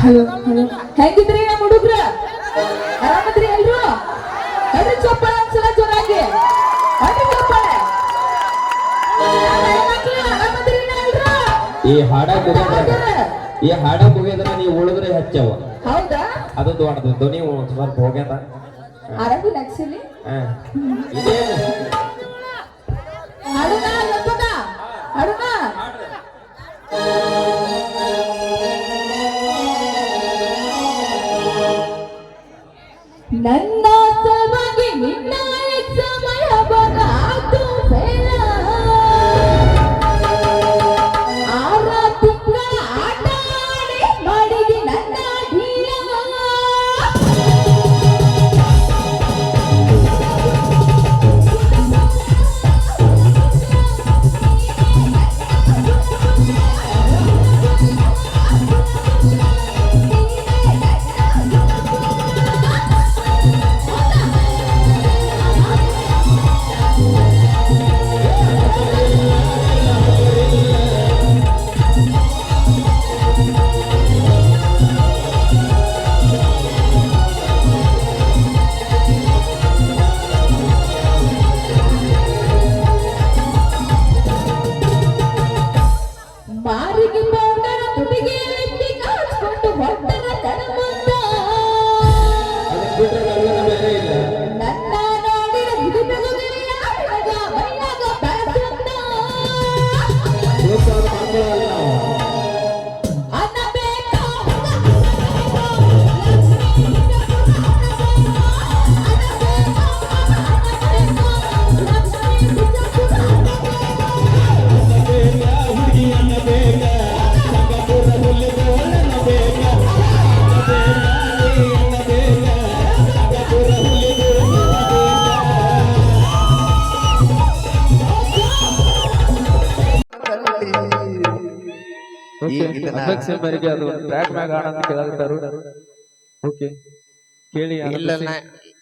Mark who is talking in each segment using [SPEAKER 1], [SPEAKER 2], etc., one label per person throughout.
[SPEAKER 1] Hello hello ಹೆಂಗಿದ್ರಿ ನಮ್ಮ ಹುಡುಗ್ರ? ಆರಾಮದ್ರಿ ಎಲ್ರು? ಎಲ್ರಿ ಚಪ್ಪಳ ಒಂದ್ಸಲ ಜೋರಾಗಿ? ಚಪ್ಪಾಳೆ?
[SPEAKER 2] ಈ ಹಾಡ ಮುಗಿದ್ರ? ಈ ಹಾಡ ಮುಗಿದ್ರ ನೀವು ಉಳಿದ್ರೆ ಹೆಚ್ಚವ.
[SPEAKER 1] ಹೌದಾ?
[SPEAKER 2] ಅದು ದೊಡ್ಡದು ಧ್ವನಿ ಸ್ವಲ್ಪ ಹೋಗ್ಯದ.
[SPEAKER 1] ಆರಾಮಿಲ್ಲ ಆಕ್ಚುಲಿ
[SPEAKER 2] ಹ. ಇದೇನು?
[SPEAKER 1] ನನ್ನ ಸಲುವಾಗಿ ನಿನ್ನ ಮೇರೆಗೆ
[SPEAKER 2] ಅದು
[SPEAKER 3] ಟ್ರ್ಯಾಕ್ ಮ್ಯಾಗ ಆಡಂತ ಕೇಳಾಕತ್ತಾರು ಓಕೆ. ಕೇಳಿ
[SPEAKER 4] ಇಲ್ಲ ನಾ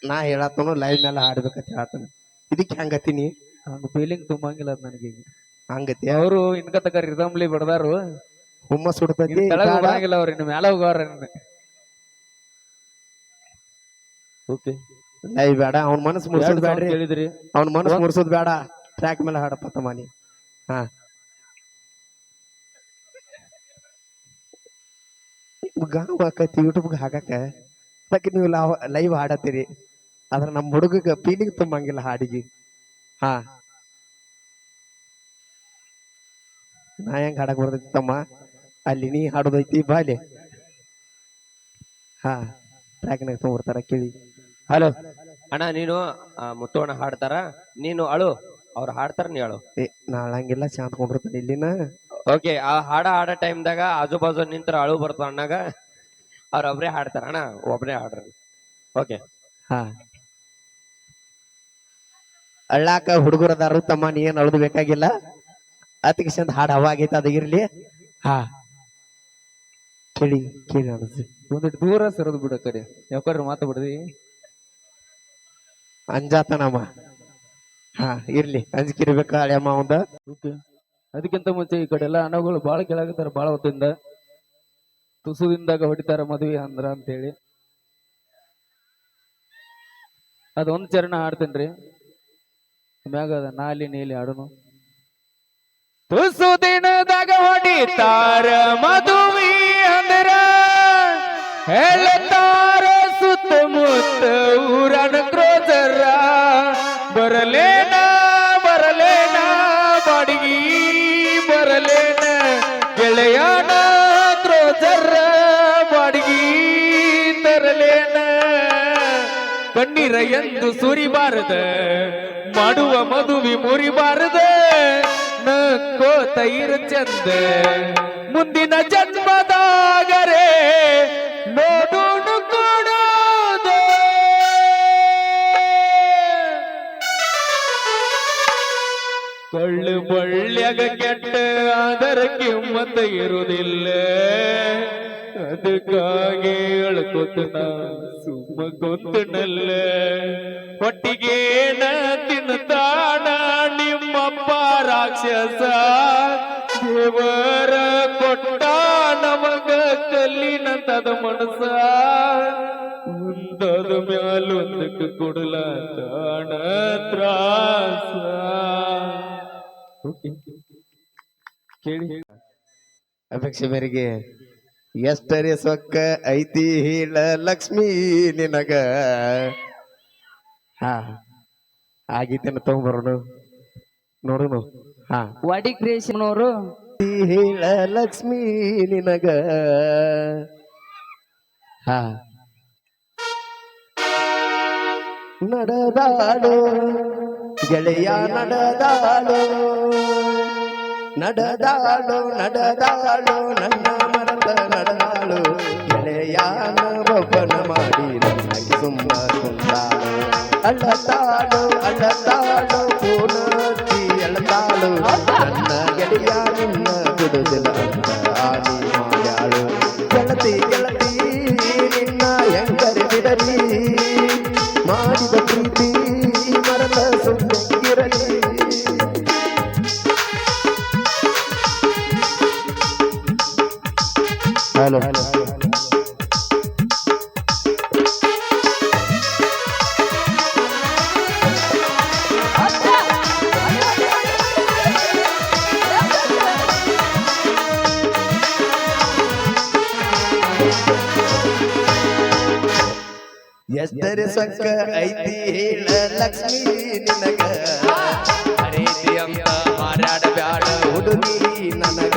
[SPEAKER 4] ನಾ ಹೇಳತ್ತನು ಲೈವ್ ಮೇಲೆ ಹಾಡ್ಬೇಕಂತ ಹೇಳತ್ತನು ಇದಕ್ಕೆ ಹಂಗತ್ತೀನಿ
[SPEAKER 3] ಹಂಗ ಫೀಲಿಂಗ್ ತುಂಬಂಗಿಲ್ಲ ಅದು ನನಗೆ
[SPEAKER 4] ಹಂಗತಿ
[SPEAKER 3] ಅವರು ಇನ್ಕ ತಕ ರಿದಮ್ಲಿ ಬಡದಾರು.
[SPEAKER 4] ಹುಮ್ಮಸ್ ಹುಡ್ತೈತಿ
[SPEAKER 3] ತೆಳಗ್ ಹೋಗಂಗಿಲ್ಲ ಅವ್ರು ಇನ್ನು ಮ್ಯಾಲ ಹೋಗೋರ ಓಕೆ.
[SPEAKER 4] ಲೈವ್ ಬೇಡ. ಅವ್ನ ಮನಸ್ಸು ಮುರ್ಸೋದ್ ಬೇಡ್ರಿ
[SPEAKER 3] ಹೇಳಿದ್ರಿ
[SPEAKER 4] ಅವ್ನ ಮನಸ್ಸು ಮುರ್ಸೋದ್ ಬೇಡ ಟ್ರ್ಯಾಕ್ ಮೇಲೆ ಹಾಡಪ್ಪ ತಮ್ಮನಿ ಹಾ. ಗಾವ್ ಹಾಕತಿ ಯೂಟ್ಯೂಬ್ಗೆ ಹಾಕಕ್ಕ. ಅದಕ್ಕೆ ನೀವು ಲೈವ್ ಹಾಡತ್ತೀರಿ. ಆದ್ರೆ ನಮ್ಮ ಹುಡುಗಗ ಫೀಲಿಂಗ್ ತುಂಬಂಗಿಲ್ಲ ಹಾಡಿಗೆ. ಹಾ. ನಾ ಹೆಂಗ್ ಹಾಡಕ್ ಬರ್ತೈತಿ ತಮ್ಮ? ಅಲ್ಲಿ ನೀ ಹಾಡೋದೈತಿ ಬಾಲೆ ಹಾ ಟ್ರ್ಯಾಕ್ನಾಗ ತಗೊಂಡ್ಬರ್ತಾರ ಕೇಳಿ.
[SPEAKER 2] ಹಲೋ ಅಣ್ಣ ನೀನು ಮುತ್ತೋಣ ಹಾಡ್ತಾರ. ನೀನು ಅಳು ಅವ್ರು ಹಾಡ್ತಾರ ನೀ ಅಳು.
[SPEAKER 4] ಏ ನಾಳಂಗಿಲ್ಲ ಶಾಂತ ಕೊಂಡಿರ್ತಾನೆ ಇಲ್ಲಿನ.
[SPEAKER 2] ಓಕೆ ಆ ಹಾಡ ಹಾಡೋ ಟೈಮ್ದಾಗ ಆಜು ಬಾಜು ನಿಂತರ ಅಳು ಬರ್ತಾವ ಅಣ್ಣಾಗ ಅವ್ರ ಒಬ್ರೇ ಹಾಡ್ತಾರ ಅಣ್ಣ ಒಬ್ರೇ ಹಾಡ್ರಿ. ಓಕೆ
[SPEAKER 4] ಹಾ. ಅಳ್ಳಾಕ ಹುಡುಗರದಾರು ತಮ್ಮ ನೀ ಏನ್ ಅಳ್ದು ಬೇಕಾಗಿಲ್ಲ? ಅತಿ ಚಂದ ಹಾಡು ಹವಾ ಆಗೈತೆ ಅದ ಇರ್ಲಿ. ಹಾ. ಕೇಳಿ ಕೇಳಿ ಅನಿಸಿ
[SPEAKER 3] ಒಂದಿಟ್ಟು ದೂರ ಸರದ್ ಬಿಡ ಕಡೆ. ಯಾವ್ಕಡ್ರಿ ಮಾತು ಬಿಡ್ದಿ?
[SPEAKER 4] ಅಂಜಾತನಮ್ಮ. ಹಾ ಇರ್ಲಿ. ಅಂಜಿಕಿರ್ಬೇಕ ಹಳೆಯಮ್ಮ ಒಂದ
[SPEAKER 3] ಓಕೆ. ಅದಕ್ಕಿಂತ ಮುಂಚೆ ಈ ಕಡೆ ಎಲ್ಲ ಹಣಗಳು ಬಾಳ ಕೆಳಗತ್ತಾರ ಬಾಳ ಹೊತ್ತಿಂದ. ತುಸುದಿಂದಾಗ ಹೊಡಿತಾರ ಮದುವೆ ಅಂದ್ರ ಅಂತೇಳಿ. ಅದೊಂದು ಚರಣ ಹಾಡ್ತೇನ್ರಿ ಮ್ಯಾಗ ಅದ ನಾಲಿ ನೀಲಿ ಆಡನು. ತುಸು ದಿನದಾಗ ಹೊಡಿತಾರ ಮದುವೆ ಅಂದ್ರ. ಹೇಳ್ತಾರ ಸುತ್ತಮುತ್ತ ಊರನ ಬರಲೇನ ಗೆಳೆಯನ ಕ್ರೋಜರ ಬಾಡಿಗಿ ತರಲೇನ ಕಣ್ಣೀರ ಎಂದು ಸುರಿಬಾರದ ಮಾಡುವ ಮದುವೆ ಮುರಿಬಾರದ ನಕ್ಕೋತ ಇರ ಚಂದ ಮುಂದಿನ ಜನ್ಮದಾಗರೆ ಬಳ್ಳ್ಯಾಗ ಕೆಟ್ಟ ಅದರ ಕಿಮ್ಮತ್ತ ಇರುವುದಿಲ್ಲ ಅದಕ್ಕಾಗಿ ಅಳ್ಕೊತ ನಾ ಸುಮ್ಮ ಗೊಂತನಲ್ಲ ಹೊಟ್ಟಿಗೆ ತಿನ್ನುತ್ತಾನ ನಿಮ್ಮಪ್ಪ ರಾಕ್ಷಸ ದೇವರ
[SPEAKER 5] ಇಟ್ಟದ ಮನಸ ಒಂದಾದ ಮ್ಯಾಲ ಒಂದಕ್ಕೆ ಕೊಡಲ ಕಾಣ ತ್ರಾಸ Okay. ಕೇಳಿ.
[SPEAKER 4] ಅಪೇಕ್ಷೆ ಮೇರೆಗೆ ಎಷ್ಟರೇ ಸೊಕ್ಕ ಐತಿ ಹೇಳ ಲಕ್ಷ್ಮೀ ನಿನಗ? ಹಾ ಆಗೀತೇನ ತಗೊಂಬರೋಣ ನೋಡೋಣ ಹಾ.
[SPEAKER 1] ವಾಡಿ
[SPEAKER 4] ಐತಿ ಹೇಳ ಲಕ್ಷ್ಮೀ ನಿನಗ? ಹಾ. ನಡದಾಳು ಗೆಳೆಯ ನಡೆದಾಡು ನಡೆದಾಳು ನಡೆದಾಳು, ನನ್ನ ಮರದ ನಡೆದಾಳು. ಒಬ್ಬನ ಮಾಡಿ ನನಗೆ ತುಂಬ ಕುಂದಾಳು ಅಳತಾಳು ಅಳತಾಳು ಪೂರ್ಣಿ ಅಳತಾಳು ನನ್ನ ಗೆಳೆಯ ನಿನ್ನ ಬಿಡುದಿಲ್ಲ ಎಷ್ಟರೆ ಸಂಕ ಐತಿ ಹೇಳ ಲಕ್ಷ್ಮೀ ನಿನಗ. ಅರೇತಿ ಅಂತ ಮಾರಾಡ ಬ್ಯಾಡ ಹುಡುಗಿ ನನಗ.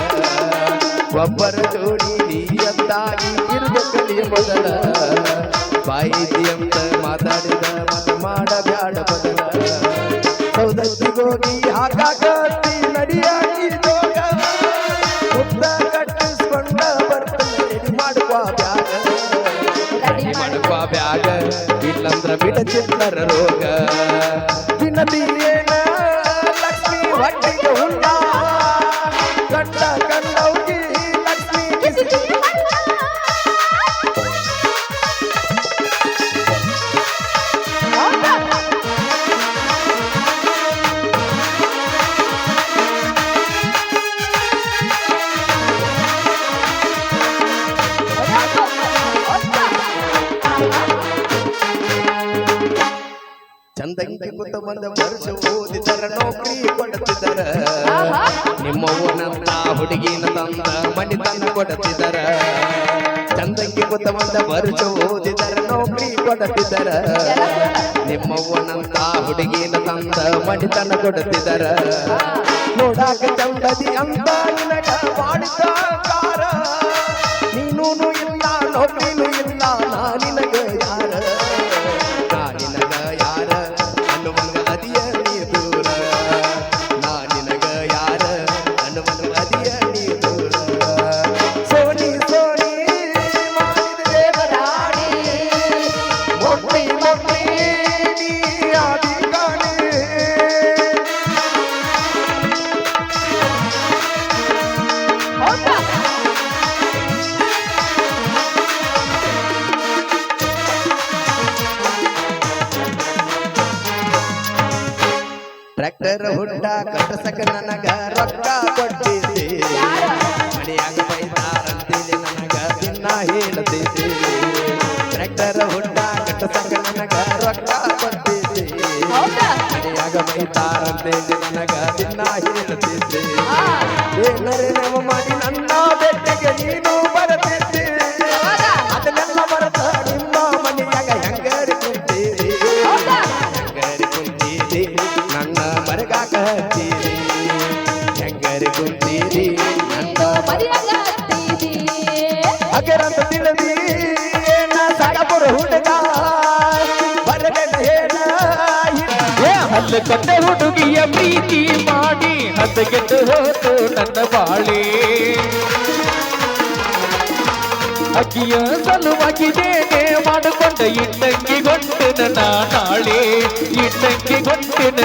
[SPEAKER 4] ಒಬ್ಬರ ಜೋಡಿ ನೀಯತ್ತಾಗಿ ಇರ್ಬೇಕಲಿಯ ಮೊದಲ ಬಾಯಿತಿ ಅಂತ ಮಾತಾಡಿದ ಮತ ಮಾಡ ಬ್ಯಾಡ ಬದಲ. ಸೌದತ್ತಿಗೋಗಿ ಹಾಕಾಕತ್ತಿ ನಡಿಯಾಗಿ ಬಿಡ ಚಿತ್ತರ ರೋಗ. ದಿನ ದಿನೇನ ಲಕ್ಷ್ಮಿ ಹೊಟ್ಟಿಗೆ ಉಂಡ ಚಂದಂಗಿ ಕುತ್ತ ಬಂದ ವರ್ಷ ಓದಿದರ ನೌಕರಿ ಕೊಡುತ್ತಿದ್ದರ ನಿಮ್ಮವ್ವನಂತ ಹುಡುಗಿನ ತಂದ ಮಡಿತನ ಕೊಡುತ್ತಿದ್ದರ ನೋಡಾಕ ಚಂದದಿ ಅಂತ ನಿನಗ ಮಾಡಿದ ನೀನೂನು ಇಲ್ಲ ನೌಕರಿನೂ ಕಟ್ಟಸಕ ನನಗ ರೊಕ್ಕ ಕೊಟ್ಟಿದ್ದೆ. ಮನೆಯಾಗ ಬೈತಾರಂತೇಳಿ ನನಗ ದಿನ ಹೇಳ್ತಿದ್ದೆ. ಟ್ರ್ಯಾಕ್ಟರ್ ಹುಡ್ಡ ಕಟ್ಟಸಕ ನನಗ ರೊಕ್ಕ ಕೊಟ್ಟಿದ್ದೆ. ಮನೆಯಾಗ ಬೈತಾರಂತೇಳಿ ನನಗ ದಿನ ಹೇಳ್ತಿದ್ದೆ. ಏನರೆ ನಾವು ಮಾಡಿ ನನ್ನ ಬೆಟ್ಟಿಗೆ ನೀನು
[SPEAKER 5] ಕಟ್ಟ ಹುಡುಗಿಯ ಪ್ರೀತಿ ಮಾಡಿ ಹದಗೆಟ್ಟು ಹೋತು ನನ್ನ ಬಾಳೆ. ಅಕ್ಕಿಯ ಸಲುವಾಗಿದ್ದೇನೆ ಮಾಡಿಕೊಂಡ ಇಟ್ಟಂಗಿ ಗೊಂಟಿನ ನಾ ನಾಳೆ ಇಟ್ಟಂಗಿ ಗೊಂಟಿನ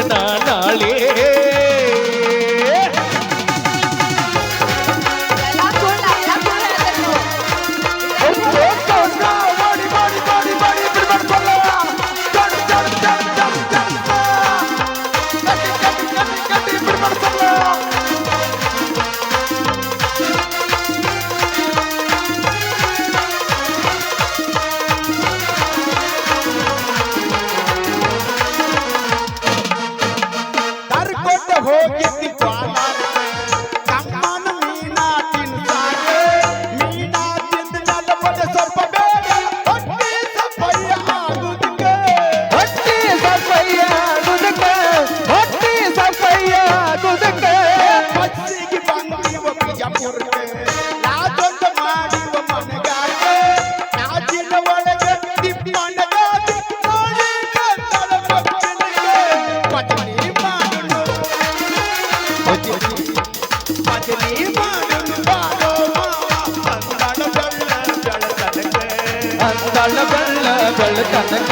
[SPEAKER 6] ಅಂದಳ ಬೆಳ್ಳ
[SPEAKER 3] ಬೆಳ್ಳ ತನಕ.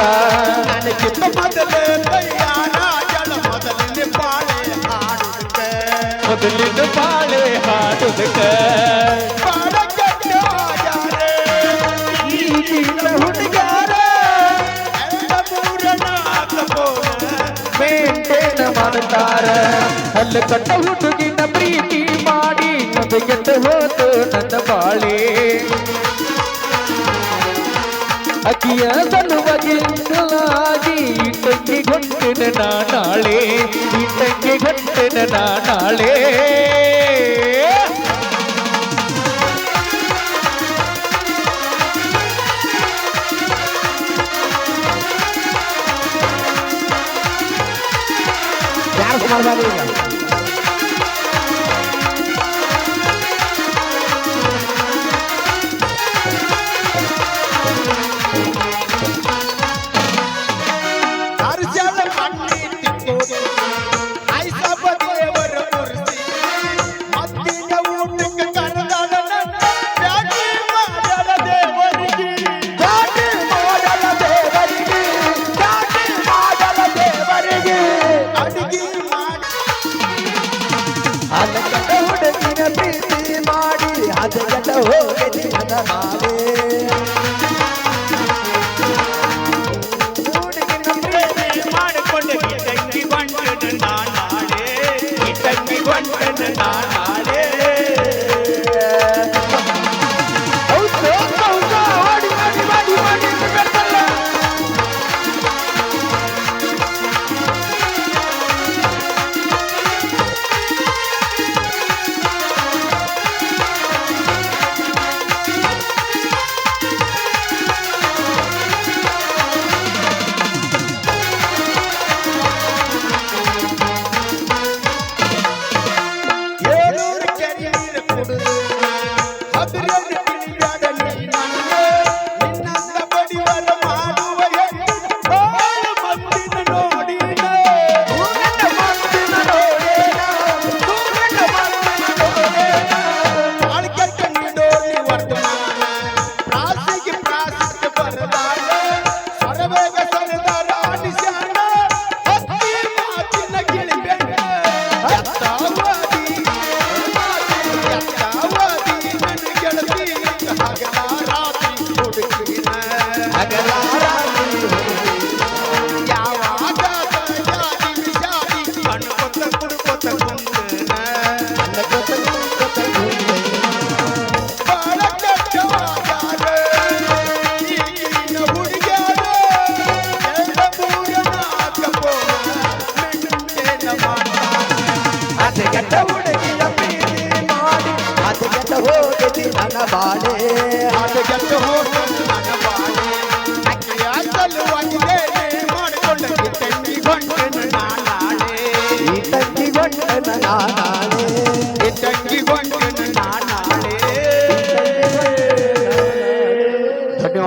[SPEAKER 6] ನನಗಿಪ್ಪ ಮೊದಲು ಕೈಯಾಣ ಜಲ ಮೊದಲಿನ ಬಾಳೆ ಹಾಡುತ್ತೆ
[SPEAKER 3] ಮೊದಲಿನ ಬಾಳೆ ಹಾಡುತ್ತೆ ಅಲ್ಲಿ ಕಟ್ಟ ಹುಡುಗಿನ ಪ್ರೀತಿ ಮಾಡಿ ನದಗೆದ್ದು ಹೋತು ನನ್ನ ಬಾಳೆ. ಅಕ್ಕಿಯ ಸಲುವಾಗಿ ಸಲಾಗಿ ಇಟ್ಟಂಗಿ ಕೊಟ್ಟೆನ ನಾಳೆ ಇಟ್ಟಂಗಿ ಕೊಟ್ಟೆನ ನಾಳೆ
[SPEAKER 5] ಯಾರು ಮಾಡ್ಬಾರ್ದು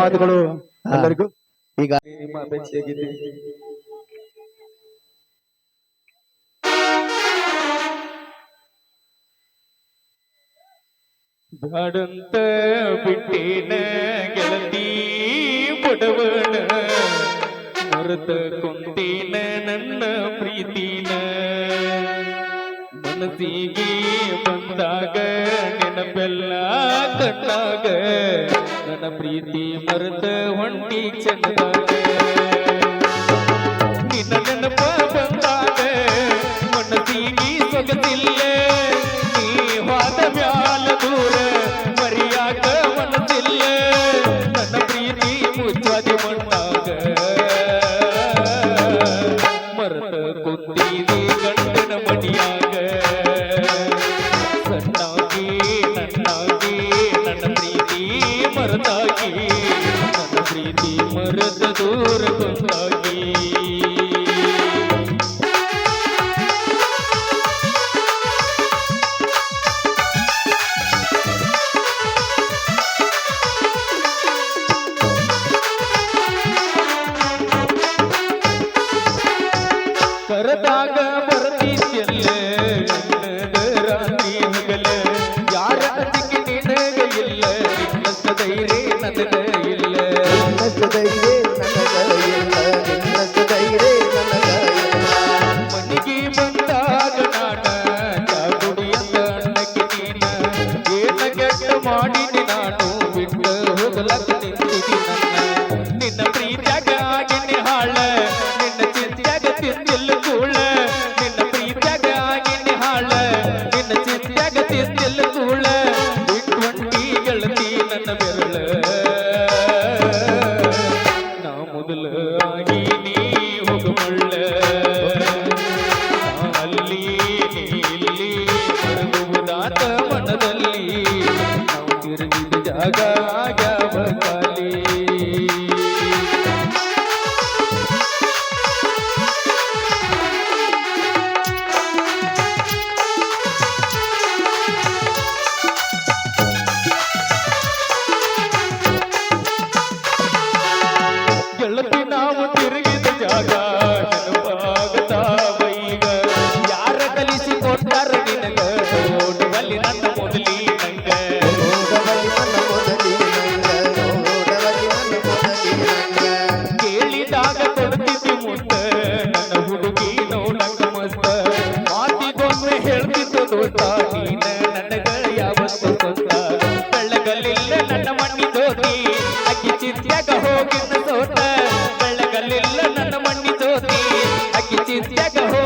[SPEAKER 5] ಧನ್ಯವಾದಗಳು ಎಲ್ಲರಿಗೂ. ಈಗ
[SPEAKER 3] ನಿಮ್ಮ ಅಪೇಕ್ಷೆಯಾಗಿದೆ ಬಾಡಂತ ಬಿಟ್ಟಿನ ಗೆಳತಿ ಪುಡವಣ ಮರೆತ ಕುಂತಿನ ನನ್ನ ಪ್ರೀತಿನ ಮನಸ್ಸಿಗೆ ಬಂದಾಗ ನೆನಪೆಲ್ಲ ಕಣ್ಣಾಗ ನನ್ನ ಪ್ರೀತಿ ಮರೆತ ಹೊಂಟಿ ಚಂದಾಗ ನಿನ್ನ ನೆನಪ ಬಂದಾಗ ಮನಸ್ಸಿಗೆ ಸೊಗದಿಲ್ಲ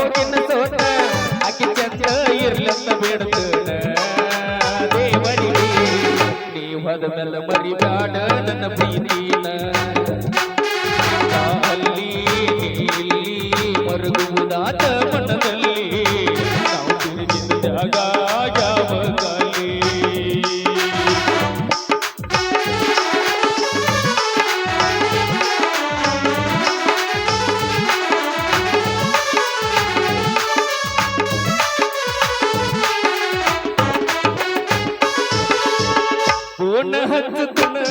[SPEAKER 3] ಹೋಗಿನ ಸೋತ ಆಕಿ ಚಂದ ಇರ್ಲಂದ ಬೇಡದ ದೇವರಿಗೆ ನೀವು ಅದ ಮೇಲೆ ಮರಿ உனக்கு துணை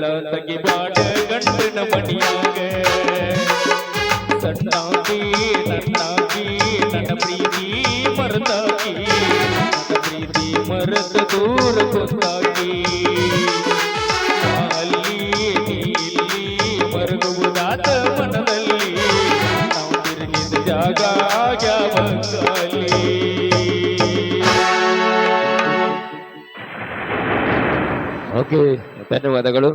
[SPEAKER 3] ಕಳ್ಳ ತಗಿ ಬಾಳ
[SPEAKER 2] ಬೆನ್ನು ಮದಗಳು